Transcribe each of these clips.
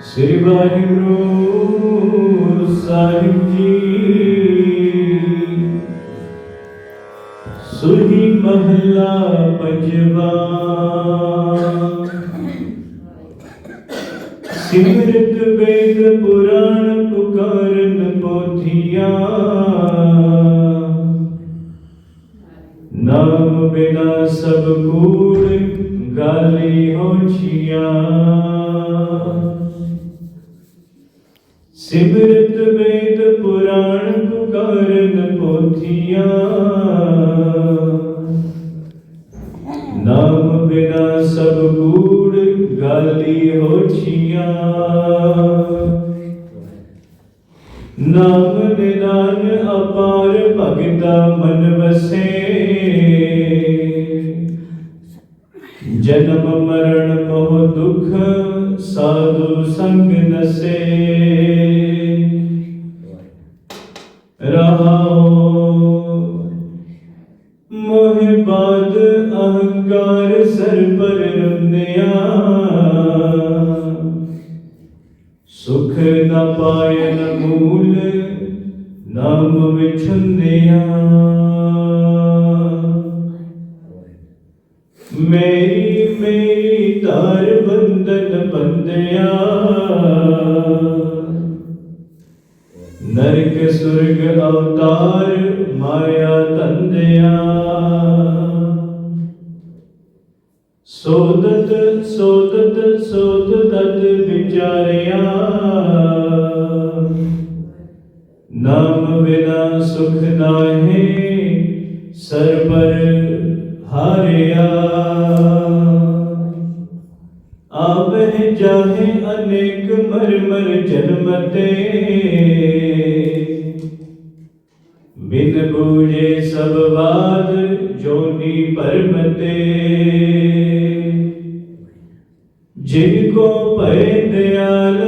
ਸ੍ਰੀ ਵਾਹਿਗੁਰੂ ਸਾਹਿਬ ਜੀ। ਸੁਹੀ ਮਹਲਾ ਪੰਜਵਾ। ਸਿਮਰਤ ਵੇਦ ਪੁਰਾਣ ਪੁਕਾਰਨ ਪੋਥੀਆਂ। ਨਾਮ ਬਿਨਾ ਸਭ ਕੂੜ ਗਾਲੀ ਹੋਛੀਆਂ। ਸਿਮਰਤ ਵੇਦ ਪੁਰਾਣ ਪੁਕਾਰਨ ਪੋਥੀਆਂ ਨਾਮ ਬਿਨਾ ਸਭ ਕੂੜ ਗਾਲੀ ਹੋਛੀਆਂ ਨਾਮ ਨਿਦਾਨ ਅਪਾਰ ਭਗਤਾ ਮਨ ਵਸੇ। ਜਨਮ ਮਰਨ ਮੋਹ ਦੁਖ ਸਾਧੂ ਸੰਗ ਨਸੇ। ਰਹਾਉ ਮੋਹ ਅਹੰਕਾਰ ਸਰ ਪਰ ਰੰਨਿਆ ਸੁਖ ਨ ਪਾਇਨ ਮੂਲ, ਨਾਮ ਵਿਛੰਦਿਆ ਮੇਰੀ ਮੇਰੀ ਧਾਰ ਬੰਧਨ ਬੰਦਿਆ ਨਰਕ ਸੁਰਗ ਅਵਤਾਰ ਮਾਇਆ ਤੰਦਿਆ ਸੋਦਤ ਸੋਦਤ ਸੋਦਤ ਵਿਚਾਰਿਆ ਨਾਮ ਬਿਨਾ ਸੁਖ ਨਾਹੀ ਆਵਹਿ ਜਾਹੇ ਅਨੇਕ ਮਰ ਜਨਮ ਤੇ। ਬਿਨ ਬੂਝੇ ਸਭ ਬਾਦ ਜੋਨੀ ਪਰਮ ਤੇ। ਜਿਨ ਕੋ ਭੈ ਦਿਆਲ,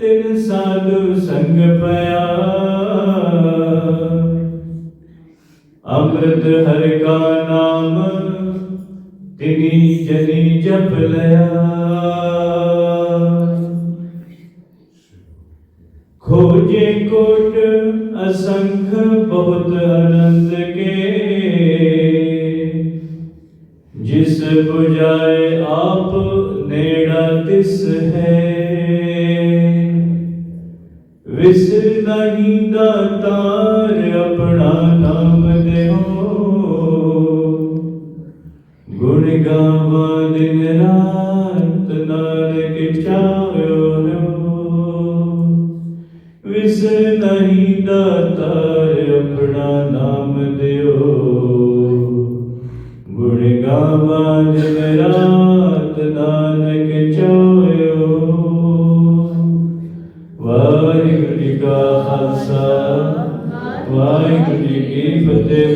ਤਿਨ ਸਾਧੂ ਸੰਗ ਪਿਆ ਅੰਮ੍ਰਿਤ ਹਰਿ ਕਾ ਤਿਨੀ ਜਨੀ ਜਪ ਲਿਆ। ਖੋਜੇ ਕੋਟ ਅਸੰਖ ਬਹੁਤ ਅਨੰਦ ਕੇ। ਜਿਸ 부ਜਾਏ ਆਪ ਨੇੜਾ ਤਿਸ ਹੈ। ਵਿਸਰ ਨਹੀਂ ਦਾਤਾਰ ਦਿਨ ਰਾਤ ਨਾਨਕ ਚਾਹੋ ਵਿਸਰ ਨਹੀਂ ਦਾਤਾਰ ਆਪਣਾ ਨਾਮ ਦਿਓ। ਗੁਣ ਗਾਵਾਂ ਦਿਨ ਰਾਤ ਨਾਨਕ ਚਾਹੋ ਵਾਹਿਗੁਰੂ ਜੀ ਕਾ ਖਾਲਸਾ, ਵਾਹਿਗੁਰੂ ਜੀ ਕੀ ਫਤਿਹ।